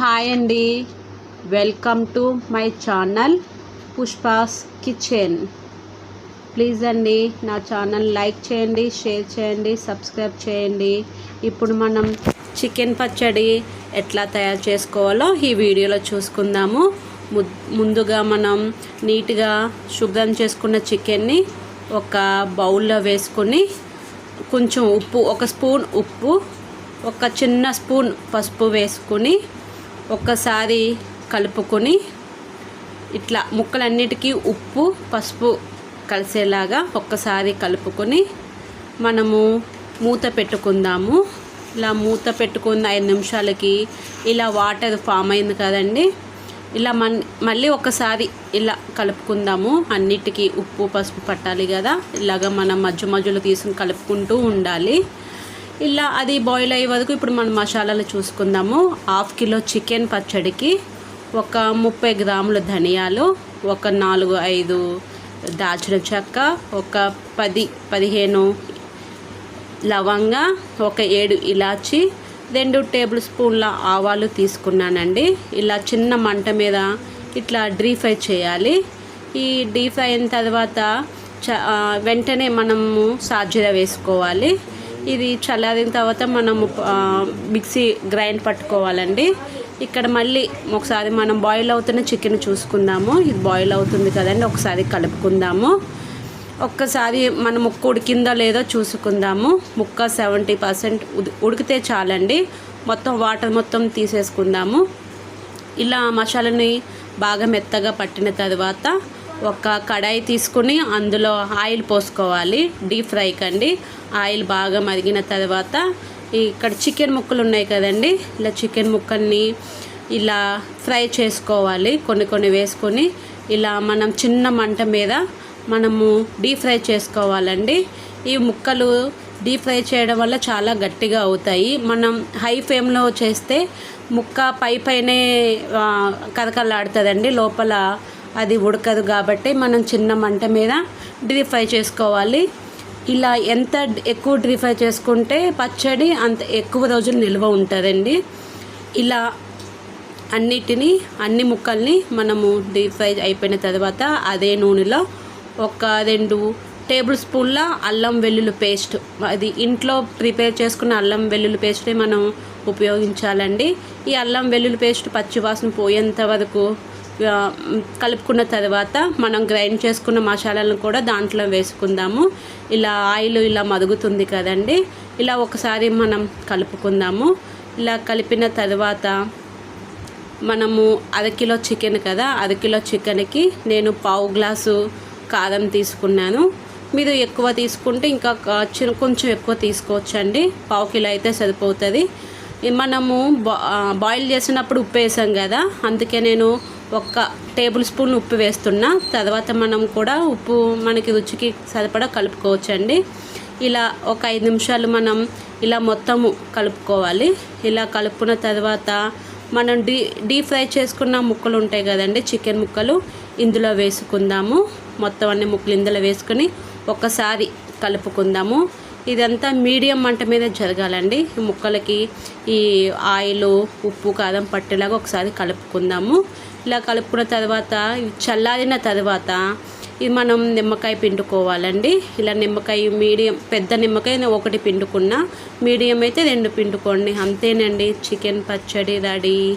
Hi అండి. Welcome to my channel Pushpa's kitchen. Please అండి నా ఛానల్ లైక్ చేయండి షేర్ చేయండి సబ్స్క్రైబ్ చేయండి. ఇప్పుడు మనం చికెన్ పచ్చడి ఎట్లా తయారు చేసుకోవాలో ఈ వీడియోలో చూసుకుందాము. ము- ముందుగా మనం నీట్గా శుభ్రం చేసుకున్న చికెన్ని ఒక బౌల్లో వేసుకొని కొంచెం ఉప్పు ఒక స్పూన్ ఉప్పు ఒక చిన్న స్పూన్ పసుపు వేసుకుని ఒక్కసారి కలుపుకొని ఇట్లా ముక్కలన్నిటికీ ఉప్పు పసుపు కలిసేలాగా ఒక్కసారి కలుపుకొని మనము మూత పెట్టుకుందాము. ఇలా మూత పెట్టుకున్న ఐదు నిమిషాలకి ఇలా వాటర్ ఫామ్ అయింది కదండి. ఇలా మన్ మళ్ళీ ఒకసారి ఇలా కలుపుకుందాము. అన్నిటికీ ఉప్పు పసుపు పట్టాలి కదా. ఇలాగ మనం మధ్య మధ్యలో తీసుకుని కలుపుకుంటూ ఉండాలి. ఇలా అది బాయిల్ అయ్యే వరకు ఇప్పుడు మనం మసాలాలు చూసుకుందాము. హాఫ్ కిలో చికెన్ పచ్చడికి ఒక ముప్పై గ్రాముల ధనియాలు ఒక నాలుగు ఐదు దాల్చిన చెక్క ఒక పది పదిహేను లవంగా ఒక ఏడు ఇలాచి రెండు టేబుల్ స్పూన్ల ఆవాలు తీసుకున్నానండి. ఇలా చిన్న మంట మీద ఇట్లా డీ ఫ్రై చేయాలి. ఈ డీ ఫ్రై అయిన తర్వాత చ వెంటనే మనము సాజీర వేసుకోవాలి. ఇది చల్లారిన తర్వాత మనము మిక్సీ గ్రైండ్ పట్టుకోవాలండి. ఇక్కడ మళ్ళీ ఒకసారి మనం బాయిల్ అవుతున్న చికెన్ చూసుకుందాము. ఇది బాయిల్ అవుతుంది కదండి ఒకసారి కలుపుకుందాము. ఒక్కసారి మన ముక్క ఉడికిందో లేదో చూసుకుందాము. ముక్క సెవెంటీ పర్సెంట్ ఉడికితే చాలండి. మొత్తం వాటర్ మొత్తం తీసేసుకుందాము. ఇలా మసాలాని బాగా మెత్తగా పట్టిన తర్వాత ఒక కడాయి తీసుకుని అందులో ఆయిల్ పోసుకోవాలి డీప్ ఫ్రైకి అండి ఆయిల్ బాగా మరిగిన తర్వాత ఇక్కడ చికెన్ ముక్కలు ఉన్నాయి కదండి ఇలా చికెన్ ముక్కల్ని ఇలా ఫ్రై చేసుకోవాలి కొన్ని కొన్ని వేసుకొని. ఇలా మనం చిన్న మంట మీద మనము డీప్ ఫ్రై చేసుకోవాలండి. ఈ ముక్కలు డీప్ ఫ్రై చేయడం వల్ల చాలా గట్టిగా అవుతాయి. మనం హై ఫ్లేమ్లో చేస్తే ముక్క పై పైనే కరకలాడుతుందండి లోపల అది ఉడకదు కాబట్టి మనం చిన్న మంట మీద డీప్ ఫ్రై చేసుకోవాలి. ఇలా ఎంత ఎక్కువ డీప్ ఫ్రై చేసుకుంటే పచ్చడి అంత ఎక్కువ రోజులు నిల్వ ఉంటుందండి. ఇలా అన్నిటినీ అన్ని ముక్కల్ని మనము డీప్ ఫ్రై అయిపోయిన తర్వాత అదే నూనెలో ఒక రెండు టేబుల్ స్పూన్ల అల్లం వెల్లుల్లి పేస్ట్. అది ఇంట్లో ప్రిపేర్ చేసుకున్న అల్లం వెల్లుల్లి పేస్టే మనం ఉపయోగించాలండి. ఈ అల్లం వెల్లుల్లి పేస్ట్ పచ్చివాసన పోయేంత వరకు కలుపుకున్న తర్వాత మనం గ్రైండ్ చేసుకున్న మసాలాలను కూడా దాంట్లో వేసుకుందాము. ఇలా ఆయిల్ ఇలా మరుగుతుంది కదండి. ఇలా ఒకసారి మనం కలుపుకుందాము. ఇలా కలిపిన తర్వాత మనము అరకిలో చికెన్ కదా అరకిలో చికెన్కి నేను పావు గ్లాసు కారం తీసుకున్నాను. మీరు ఎక్కువ తీసుకుంటే ఇంకా కొంచెం ఎక్కువ తీసుకోవచ్చండి. పావు కిలో అయితే సరిపోతుంది. మనము బాయిల్ చేసినప్పుడు ఉప్పు వేసాం కదా అందుకే నేను ఒక్క టేబుల్ స్పూన్ ఉప్పు వేస్తున్నా. తర్వాత మనం కూడా ఉప్పు మనకి రుచికి సరిపడా కలుపుకోవచ్చండి. ఇలా ఒక ఐదు నిమిషాలు మనం ఇలా మొత్తము కలుపుకోవాలి. ఇలా కలుపుకున్న తర్వాత మనం డీ డీప్ ఫ్రై చేసుకున్న ముక్కలు ఉంటాయి కదండి చికెన్ ముక్కలు ఇందులో వేసుకుందాము. మొత్తం అన్ని ముక్కలు ఇందులో వేసుకొని ఒకసారి కలుపుకుందాము. ఇదంతా మీడియం మంట మీద జరగాలండి. ఈ ముక్కలకి ఈ ఆయిల్ ఉప్పు కారం పట్టేలాగా ఒకసారి కలుపుకుందాము. ఇలా కలుపుకున్న తర్వాత చల్లారిన తర్వాత ఇది మనం నిమ్మకాయ పిండుకోవాలండి. ఇలా నిమ్మకాయ మీడియం పెద్ద నిమ్మకాయ ఒకటి పిండుకున్నా. మీడియం అయితే రెండు పిండుకోండి. అంతేనండి. చికెన్ పచ్చడి రెడీ.